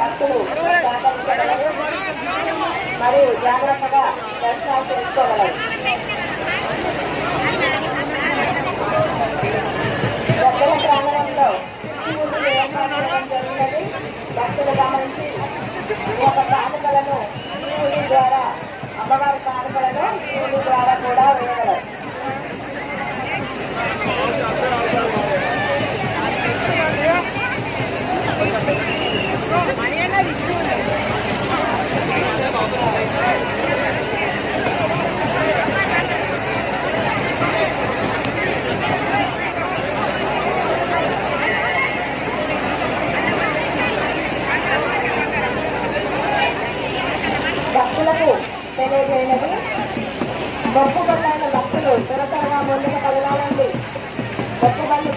భక్తులు మరియు జాగ్రత్తగా దర్శనాలు చేసుకోగలరు. దగ్గర ప్రాంగణంలో భక్తులు గమనించి ఒక ప్రాణికలను తెలియజేయలేదు మొప్పు బళ్ళైన భక్తులు త్వర త్వరగా ముందుకు కదలాలండి గొప్ప బళ్ళు